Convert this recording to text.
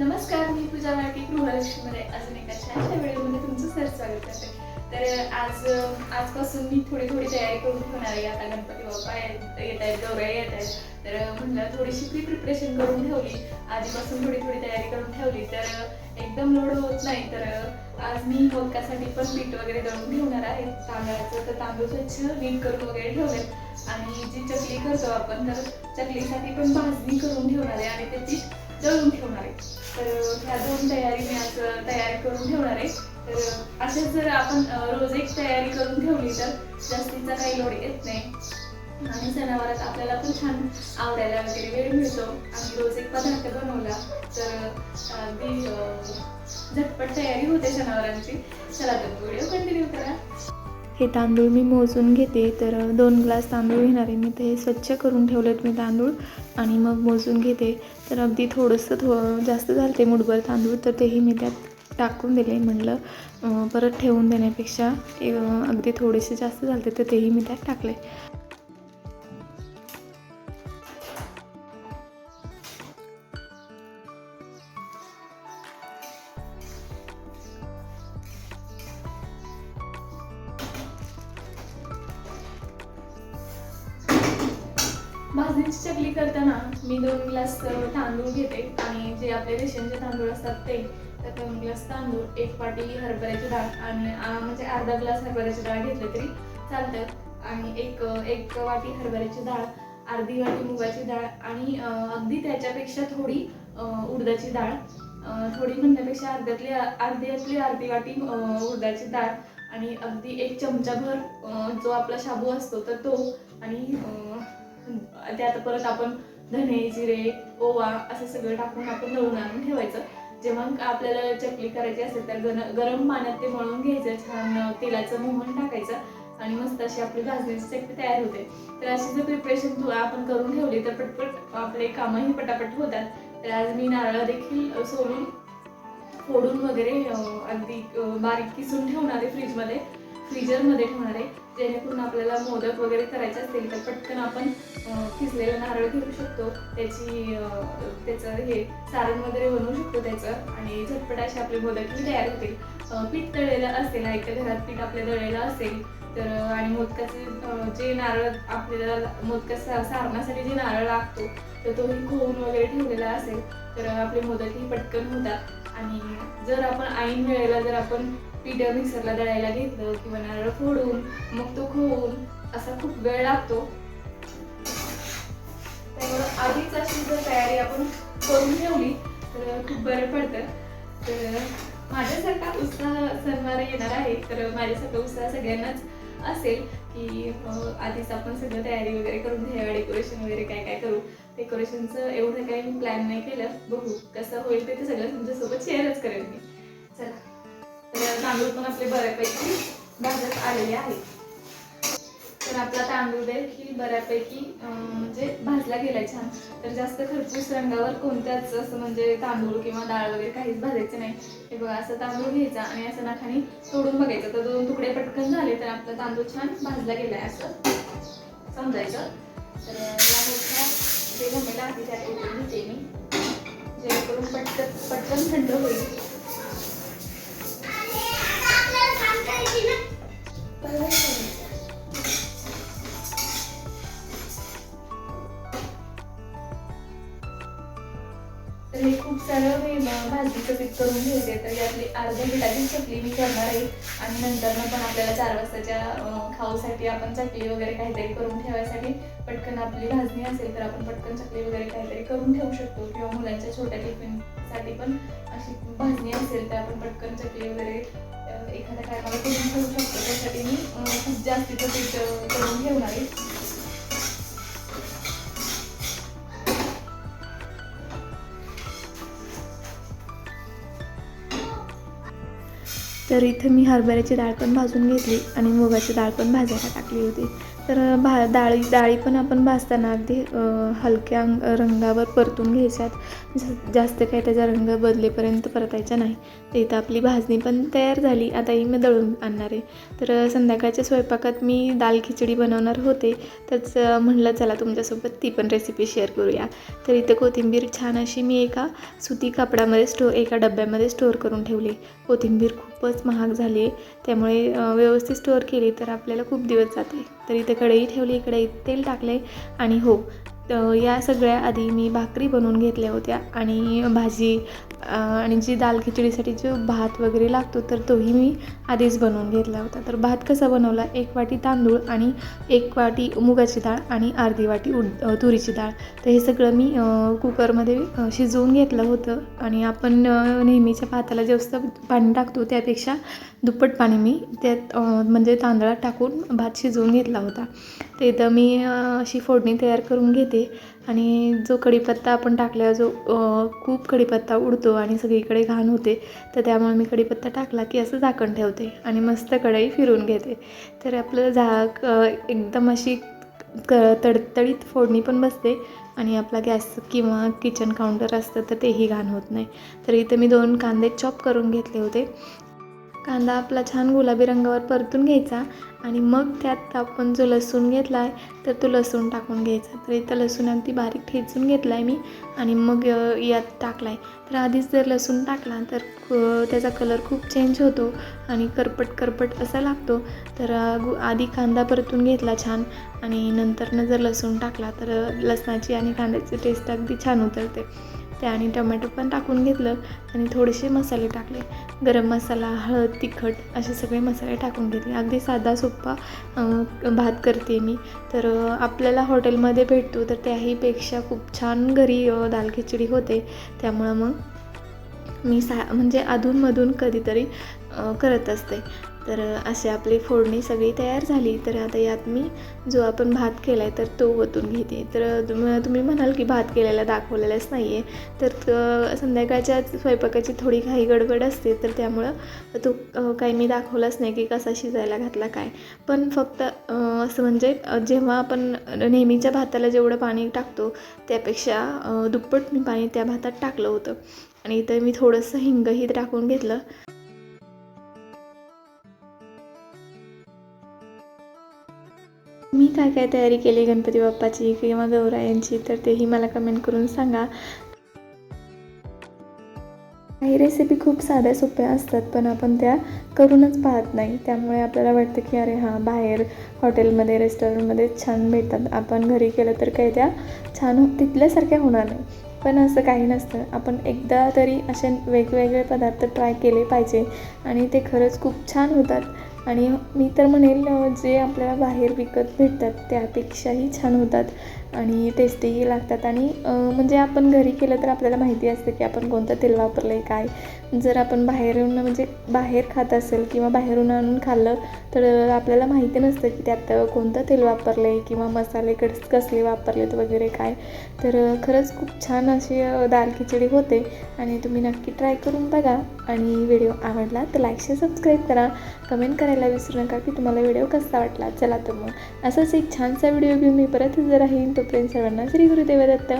नमस्कार मी पूजा मार्के गृहलक्ष्मीमध्ये अजून एका छानशा व्हिडिओमध्ये तुमचं सर स्वागत करते. तर आज आजपासून मी थोडी थोडी तयारी करून ठेवणार आहे. आता गणपती बाप्पा येत आहेत गौऱ्या येत आहेत. तर म्हणलं थोडीशी प्री प्रिपरेशन करून ठेवली. आधीपासून थोडी थोडी तयारी करून ठेवली. तर एकदम लोड होत नाही. तर आज मी मोदकासाठी पण पीठ वगैरे दळून ठेवणार आहे. तांदळाचं तर तांदूळ स्वच्छ नीट करून वगैरे ठेवले आणि जी चकली करतो आपण तर चकलीसाठी पण भाजणी करून ठेवणार आहे. आणि त्याची दळून ठेवणार आहे. तर ह्या दोन तयारी मी असं तयारी करून ठेवणार आहे. तर असेच जर आपण रोज एक तयारी करून ठेवली तर जास्तीचा काही लोड येत नाही. आणि सणावारात आपल्याला पण छान आवडायला वगैरे वेळ मिळतो. आणि रोज एक पदार्थ बनवला तर अगदी झटपट तयारी होते सणावारांची. चला तर व्हिडिओ कंटिन्यू करा. हे तांदूळ मी मोजून घेते. तर दोन ग्लास तांदूळ घेणार आहे. मी ते स्वच्छ करून ठेवलेत मी तांदूळ आणि मग मोजून घेते. तर अगदी थोडंसं थो जास्त झालं ते मुठभर तांदूळ तर तेही मी त्यात टाकून दिले म्हटलं परत ठेवून देण्यापेक्षा अगदी थोडेसे जास्त झाले तर तेही मी त्यात टाकले. भाजणीची चकली करताना मी दोन ग्लास तांदूळ घेते आणि जे आपले रेशनचे तांदूळ असतात ते. तर दोन ग्लास तांदूळ एक पाटी हरभऱ्याची डाळ आणि म्हणजे अर्धा ग्लास हरभऱ्याची डाळ घेतली तरी चालतं. आणि एक एक वाटी हरभऱ्याची डाळ अर्धी वाटी मुगाची डाळ आणि अगदी त्याच्यापेक्षा थोडी उडदाची डाळ. थोडी म्हणण्यापेक्षा अर्ध्यातली अर्ध्यातली अर्धी वाटी उडदाची डाळ आणि अगदी एक चमचाभर जो आपला शाबू असतो तर तो आणि ते आता परत आपण धने जिरे ओवा असं सगळं टाकून आपण दळून आणून ठेवायचं. जेव्हा आपल्याला चकली करायची असेल तर गन गरम पाण्यात ते मळून घ्यायचं छान तेलाचं मोहन टाकायचं आणि मस्त अशी आपली भाजण्याची चकली तयार होते. तर अशी जर प्रिपरेशन आपण करून ठेवली तर पटपट आपले कामही पटापट होतात. तर आज मी नारळ देखील सोलून फोडून वगैरे अगदी बारीक किसून ठेवणार आहे फ्रीजमध्ये फ्रीजरमध्ये ठेवणार आहे. जेणेकरून आपल्याला मोदक वगैरे करायचे असतील तर पटकन आपण किसलेला नारळ घेऊ शकतो. त्याची त्याचं हे सारण वगैरे बनवू शकतो त्याचं. आणि झटपट असे आपले मोदकही तयार होतील. पीठ तळलेलं असेल ऐकतं घरात पीठ आपल्या दळलेलं असेल तर आणि मोदकाचे जे नारळ आपल्याला मोदका सा- जे नारळ लागतो तर तोही खोवून वगैरे ठेवलेला असेल तर आपले मोदकही पटकन होतात. आणि जर आपण ऐन वेळेला जर आपण पीठ मिक्सरला दळायला घेतलं किंवा नारळ फोडून मग तो खोवून असा खूप वेळ लागतो. त्यामुळे आधीच अशी जर तयारी आपण करून ठेवली तर खूप बरं पडतं. तर माझ्यासारखा उत्साह सणवार येणार आहे तर माझ्यासारखा उत्साह सगळ्यांनाच असेल की आधीच आपण सगळं तयारी वगैरे करून ठेवा डेकोरेशन वगैरे काय काय करू. डेकोरेशनचं एवढं काही मी प्लॅन नाही केलं. बघू कसं होईल ते ते सगळं तुमच्यासोबत शेअरच करेन मी. चला. तर तांदूळ पण आपले बऱ्यापैकी भाजत आलेले आहेत. तर आपला तांदूळ देखील बऱ्यापैकी म्हणजे भाजला गेलाय छान. तर जास्त खरपूस रंगावर कोणत्याच असं म्हणजे तांदूळ किंवा डाळ वगैरे काहीच भाजायचं नाही. हे बघा असं तांदूळ घ्यायचा आणि असं नाखाने तोडून बघायचं. तर दोन तुकडे पटकन झाले तर आपला तांदूळ छान भाजला गेलाय असं. समजायचं? तर जे घमेला आधी त्या घेते मी. जेणेकरून पटकन पटकन थंड होईल. भाजीचं पीठ करून घ्यायचे तर यातली अर्ध्या पिठाची चकली मी करणार आहे. आणि नंतर मग पण आपल्याला चार वाजताच्या खाऊसाठी आपण चकली वगैरे काहीतरी करून ठेवायसाठी पटकन आपली भाजणी असेल तर आपण पटकन चकली वगैरे काहीतरी करून ठेवू शकतो. किंवा मुलांच्या छोट्या टिफिनसाठी पण अशी भाजणी असेल तर आपण पटकन चकली वगैरे एखाद्या टायमाला करून ठेवू शकतो. त्यासाठी मी खूप जास्तीचं पीठ करून ठेवणार आहे. तर इथं मी हरभऱ्याची डाळ पण भाजून घेतली आणि मुगाची डाळ पण भाजायला टाकली होती. तर भा डाळी डाळी पण आपण भाजताना अगदी हलक्या रंगावर परतून घ्यायच्यात. जास्त काय त्याचा रंग बदलेपर्यंत परतायचा नाही. तर इथं आपली भाजणी पण तयार झाली. आता ही मी दळून आणणार आहे. तर संध्याकाळच्या स्वयंपाकात मी दाल खिचडी बनवणार होते. तरच म्हणलं चला तुमच्यासोबत ती पण रेसिपी शेअर करूया. तर इथं कोथिंबीर छान अशी मी एका सुती कापडामध्ये स्टो एका डब्यामध्ये स्टोअर करून ठेवली. कोथिंबीर खूपच महाग झाली आहे. त्यामुळे व्यवस्थित स्टोअर केली तर आपल्याला खूप दिवस जाते. तर इथे कढई ठेवली इकडे तेल टाकले आणि हो तर या सगळ्या आधी मी भाकरी बनवून घेतल्या होत्या आणि भाजी आणि जी दाल खिचडीसाठी जो भात वगैरे लागतो तर तोही मी आधीच बनवून घेतला होता. तर भात कसा बनवला? एक वाटी तांदूळ आणि एक वाटी मुगाची डाळ आणि अर्धी वाटी उड तुरीची डाळ. तर हे सगळं मी कुकरमध्ये शिजवून घेतलं होतं. आणि आपण नेहमीच्या भाताला जास्त पाणी टाकतो त्यापेक्षा दुप्पट पाणी मी त्यात म्हणजे तांदळात टाकून भात शिजवून घेतला होता. ते तर मी अशी फोडणी तयार करून घेते. आणि जो कढीपत्ता आपण टाकला जो खूप कढीपत्ता उडतो आणि सगळीकडे घाण होते तर त्यामुळे मी कढीपत्ता टाकला की असं झाकण ठेवते आणि मस्त कढई फिरून घेते. तर आपलं झाक एकदम अशी क तडतडीत फोडणी पण बसते आणि आपला गॅस किंवा किचन काउंटर असतं तर तेही घाण होत नाही. तर इथं मी दोन कांदे चॉप करून घेतले होते. कांदा आपला छान गुलाबी रंगावर परतून घ्यायचा आणि मग त्यात आपण जो लसूण घेतला आहे तर तो लसूण टाकून घ्यायचा. तर इथं लसूण अगदी बारीक ठेचून घेतला आहे मी आणि मग यात टाकला आहे तर आधीच जर लसूण टाकला तर त्याचा कलर खूप चेंज होतो आणि करपट करपट असा लागतो. तर गु आधी कांदा परतून घेतला छान आणि नंतरनं जर लसूण टाकला तर लसणाची आणि कांद्याची टेस्ट अगदी छान उतरते. ते आणि टमॅटो पण टाकून घेतलं आणि थोडेसे मसाले टाकले. गरम मसाला हळद तिखट असे सगळे मसाले टाकून घेतले. अगदी साधा सोप्पा भात करते मी. तर आपल्याला हॉटेलमध्ये भेटतो तर त्याहीपेक्षा खूप छान घरी दाल खिचडी होते. त्यामुळं मग मी सा म्हणजे अधूनमधून कधीतरी करत असते. तर अशी आपली फोडणी सगळी तयार झाली. तर आता यात मी जो आपण भात केला आहे तर तो ओतून घेते. तर तुम्ही म्हणाल की भात केलेला दाखवलेलाच नाही आहे तर संध्याकाळच्या स्वयंपाकाची थोडी काही गडबड असते तर त्यामुळं तो काही मी दाखवलाच नाही की कसा शिजायला घातला काय. पण फक्त असं म्हणजे जेव्हा आपण नेहमीच्या भाताला जेवढं पाणी टाकतो त्यापेक्षा दुप्पट मी पाणी त्या भातात टाकलं होतं. आणि इथं मी थोडंसं हिंगही टाकून घेतलं. मी काय काय तयारी केली? गणपती बाप्पाची किंवा गौरायांची? तर तेही मला कमेंट करून सांगा. काही रेसिपी खूप साध्या सोप्या असतात पण आपण त्या करूनच पाहत नाही. त्यामुळे आपल्याला वाटतं की अरे हां बाहेर हॉटेलमध्ये रेस्टॉरंटमध्ये छान भेटतात. आपण घरी केलं तर काही त्या छान हो-, तिथल्यासारख्या होणार नाही. पण असं काही नसतं. आपण एकदा तरी असे वेगवेगळे पदार्थ ट्राय केले पाहिजे आणि ते खरंच खूप छान होतात. आणि मी तर म्हणेल जे आपल्याला बाहेर विकत भेटतात त्यापेक्षाही छान होतात आणि टेस्टीही लागतात. आणि म्हणजे आपण घरी केलं तर आपल्याला माहिती असते की आपण कोणतं तेल वापरलं आहे काय. जर आपण बाहेरून म्हणजे बाहेर खात असेल किंवा बाहेरून आणून खाल्लं तर आपल्याला माहिती नसतं की त्यात कोणतं तेल वापरलं आहे किंवा मसाले कस कसले वापरलेत वगैरे काय. तर खरंच खूप छान अशी दाल खिचडी होते आणि तुम्ही नक्की ट्राय करून बघा. आणि व्हिडिओ आवडला तर लाईक शेअर सबस्क्राईब करा. कमेंट करायला विसरू नका की तुम्हाला व्हिडिओ कसा वाटला. चला तर मग. असाच एक छानसा व्हिडिओ घेऊन मी परत जर राहीन. तोपर्यंत सर्वांना श्री गुरुदेव दत्त.